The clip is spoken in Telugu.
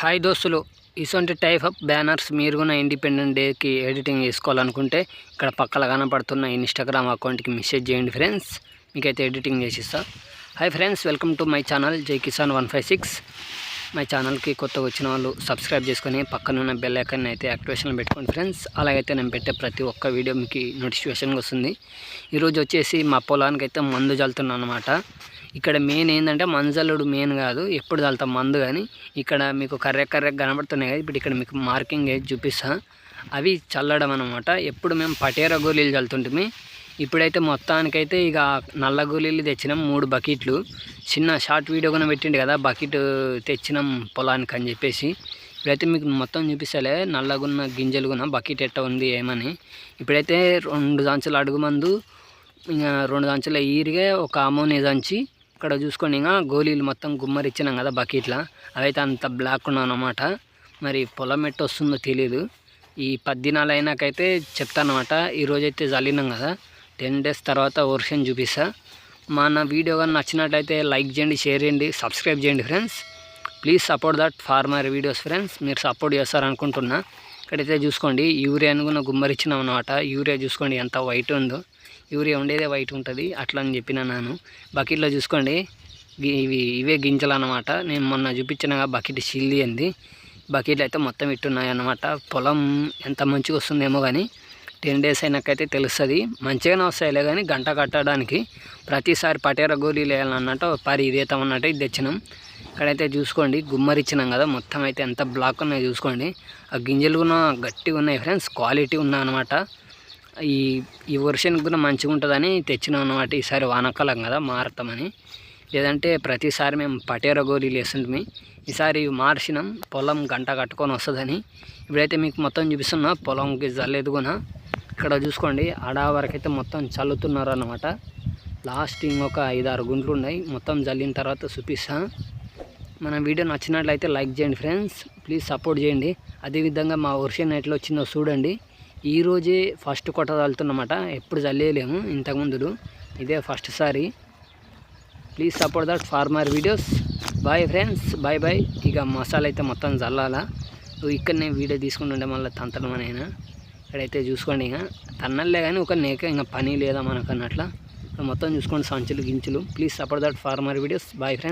హాయ్ దోస్తులు ఇటువంటి టైప్ ఆఫ్ బ్యానర్స్ మీరు కూడా ఇండిపెండెంట్ డేకి ఎడిటింగ్ చేసుకోవాలనుకుంటే ఇక్కడ పక్కన కనపడుతున్న ఇన్స్టాగ్రామ్ అకౌంట్కి మెసేజ్ చేయండి ఫ్రెండ్స్. మీకైతే editing చేసిస్తా. Hi friends welcome to my channel Jai Kisan one five six. మా ఛానల్కి కొత్తగా వచ్చిన వాళ్ళు సబ్స్క్రైబ్ చేసుకొని పక్కనున్న బెల్ ఐకాన్ అయితే యాక్టివేషన్ పెట్టుకోండి ఫ్రెండ్స్. అలాగైతే నేను పెట్టే ప్రతి ఒక్క వీడియో మీకు నోటిఫికేషన్ వస్తుంది. ఈరోజు వచ్చేసి మా పొలానికి అయితే మందు చల్లుతున్నాను అనమాట ఇక్కడ మెయిన్ ఏంటంటే మంజలుడు మెయిన్ కాదు ఎప్పుడు చల్లుతాం మందు కానీ ఇక్కడ మీకు కర్రె కర్రె కనబడుతున్నాయి కదా ఇప్పుడు ఇక్కడ మీకు మార్కింగ్ అయితే చూపిస్తాను అవి చల్లడం అనమాట ఎప్పుడు మేము పటేర గోళీలు చల్లుతుంటే ఇప్పుడైతే మొత్తానికైతే ఇక నల్ల గోళీలు తెచ్చినాం మూడు బకెట్లు. చిన్న షార్ట్ వీడియో కూడా పెట్టిండు కదా బకెట్ తెచ్చినాం పొలానికి అని చెప్పేసి. ఇప్పుడైతే మీకు మొత్తం చూపిస్తలే నల్లగున్న గింజలు కూడా బకెట్ ఎట్ట ఉంది ఏమని. ఇప్పుడైతే రెండు దాంచులు అడుగు మందు ఇంకా రెండు దాంచుల ఈరిగా ఒక అమోనియా దంచి ఇక్కడ చూసుకోండి ఇంకా గోళీలు మొత్తం గుమ్మరిచ్చినాం కదా బకెట్లా. అవైతే అంత బ్లాక్ ఉన్నాం అనమాట మరి పొలం ఎట్ట వస్తుందో తెలియదు ఈ పద్దినాలు అయినాకైతే చెప్తానమాట ఈరోజైతే చల్లినాం కదా. టెన్ డేస్ తర్వాత వర్షన్ చూపిస్తా. మన వీడియో కానీ నచ్చినట్లయితే లైక్ చేయండి షేర్ చేయండి సబ్స్క్రైబ్ చేయండి friends. Please support that farmer videos friends. మీరు సపోర్ట్ చేస్తారనుకుంటున్నా. ఇక్కడైతే చూసుకోండి యూరియాను కూడా గుమ్మరిచ్చినాం అనమాట యూరియా చూసుకోండి ఎంత వైట్ ఉందో. యూరియా ఉండేదే వైట్ ఉంటుంది అట్లా అని చెప్పిన నేను. బకెట్లో చూసుకోండి ఇవి ఇవే గింజలు అనమాట నేను మొన్న చూపించిన బకెట్ షీల్ది అంది. బకెట్లు అయితే మొత్తం ఇట్టున్నాయి అన్నమాట. పొలం ఎంత మంచిగా వస్తుందేమో కానీ టెన్ డేస్ అయినాకైతే తెలుస్తుంది. మంచిగానే వస్తాయిలే కానీ గంట కట్టడానికి. ప్రతిసారి పటేర గోళీలు వేయాలన్నట్టు పరి ఇదేతాం అన్నట్టు ఇది తెచ్చినాం. ఇక్కడైతే చూసుకోండి గుమ్మరిచ్చినాం కదా మొత్తం అయితే ఎంత బ్లాక్ ఉన్నాయో చూసుకోండి. ఆ గింజలు కూడా గట్టిగా ఉన్నాయి ఫ్రెండ్స్ క్వాలిటీ ఉన్నాయి అనమాట ఈ ఈ వర్షన్కి కూడా మంచిగా ఉంటుందని తెచ్చినాం అనమాట ఈసారి వానకాలం కదా మారతామని లేదంటే ప్రతిసారి మేము పటేర గోళీలు వేస్తుంటే ఈసారి మార్చినాం పొలం గంట కట్టుకొని వస్తుందని. ఇప్పుడైతే మీకు మొత్తం చూపిస్తున్నా పొలంకి జల్లేదు కూడా ఇక్కడ చూసుకోండి. ఆడ వరకు అయితే మొత్తం చల్లుతున్నారు అనమాట లాస్ట్ ఇంకొక ఐదారు గుంట్లు ఉన్నాయి. మొత్తం చల్లిన తర్వాత చూపిస్తా. మన వీడియో నచ్చినట్లయితే లైక్ చేయండి ఫ్రెండ్స్. ప్లీజ్ సపోర్ట్ చేయండి. అదేవిధంగా మా వర్షన్ ఎట్లా వచ్చిందో చూడండి. ఈరోజే ఫస్ట్ కొట్ట చల్లుతున్నమాట ఎప్పుడు చల్లేయలేము ఇంతకుముందు ఇదే first sorry. Please support that farmer videos bye friends bye bye ఇక మసాలా అయితే మొత్తం చల్లాలా ఇక్కడనే వీడియో తీసుకుంటుండే మళ్ళీ తంతడం అయినా ఇక్కడైతే చూసుకోండి ఇక. తన్నలే కానీ ఒక నేక ఇంకా పని లేదా మనకు అన్నట్ల మొత్తం చూసుకోండి సంచులు గించులు. Please support that farmer videos bye friends